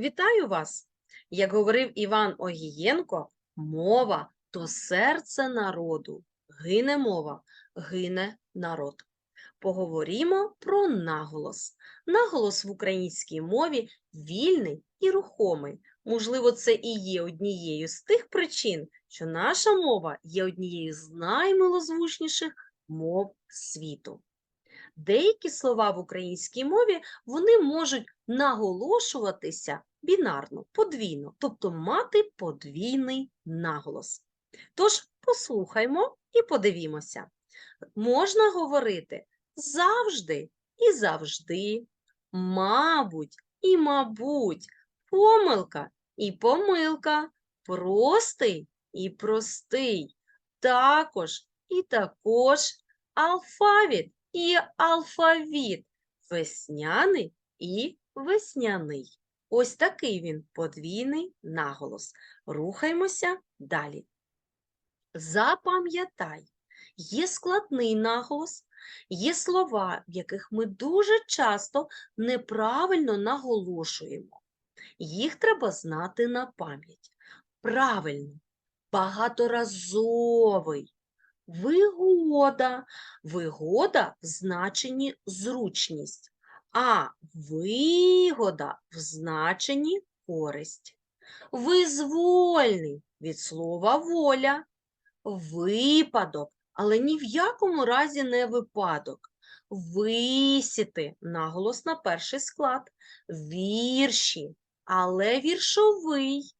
Вітаю вас! Як говорив Іван Огієнко, мова то серце народу. Гине мова, гине народ. Поговоримо про наголос. Наголос в українській мові вільний і рухомий. Можливо, це і є однією з тих причин, що наша мова є однією з наймилозвучніших мов світу. Деякі слова в українській мові вони можуть наголошуватися бінарно, подвійно, тобто мати подвійний наголос. Тож послухаймо і подивімося. Можна говорити завжди і завжди, мабуть і мабуть, помилка і помилка, простий і простий, також і також, алфавіт і алфавіт, весняний і весняний. Ось такий він подвійний наголос. Рухаймося далі. Запам'ятай, є складний наголос, є слова, в яких ми дуже часто неправильно наголошуємо. Їх треба знати на пам'ять. Правильно, багаторазовий, вигода. Вигода в значенні зручність, а вигода в значенні користь. Визвольний від слова воля, випадок, але ні в якому разі не випадок. Висіти наголос на перший склад, вірші, але віршовий,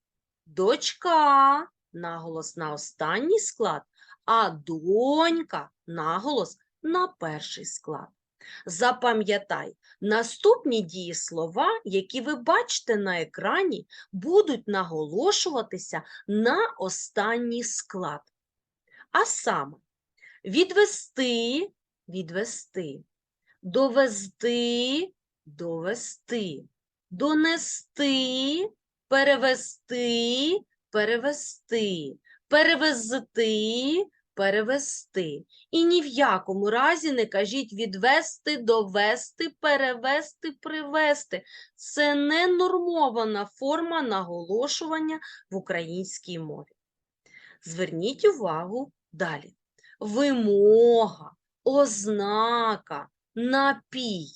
дочка, наголос на останній склад, а донька наголос на перший склад. Запам'ятай, наступні дієслова, які ви бачите на екрані, будуть наголошуватися на останній склад. А саме відвести, відвести, довести, довести, донести, перевести, перевести, перевезти, перевести. І ні в якому разі не кажіть відвести, довести, перевести, привести. Це не нормована форма наголошування в українській мові. Зверніть увагу далі. Вимога, ознака, напій.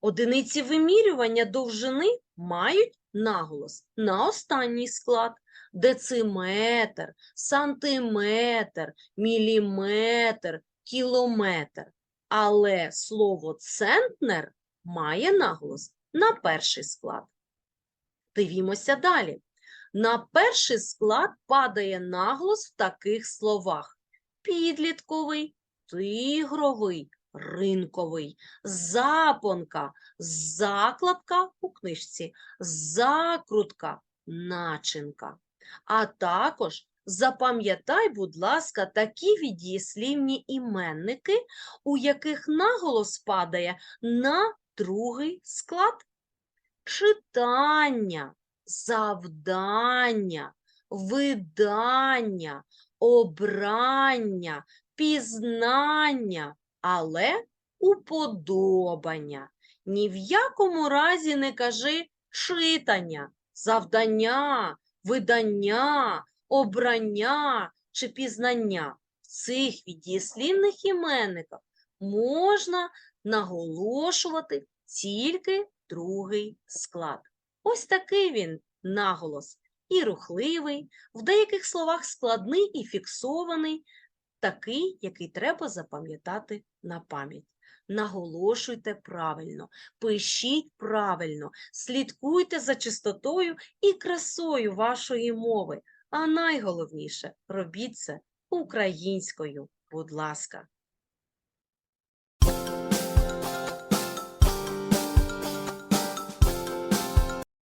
Одиниці вимірювання довжини мають наголос на останній склад дециметр, сантиметр, міліметр, кілометр. Але слово центнер має наголос на перший склад. Дивімося далі. На перший склад падає наголос в таких словах: підлітковий, тигровий, ринковий, запонка, закладка у книжці, закрутка, начинка. А також запам'ятай, будь ласка, такі віддієслівні іменники, у яких наголос падає на другий склад. Читання, завдання, видання, обрання, пізнання, але уподобання. Ні в якому разі не кажи читання, завдання, видання, обрання чи пізнання. В цих віддієслівних іменниках можна наголошувати тільки другий склад. Ось такий він наголос і рухливий, в деяких словах складний і фіксований, такий, який треба запам'ятати на пам'ять. Наголошуйте правильно, пишіть правильно, слідкуйте за чистотою і красою вашої мови. А найголовніше робіть це українською, будь ласка.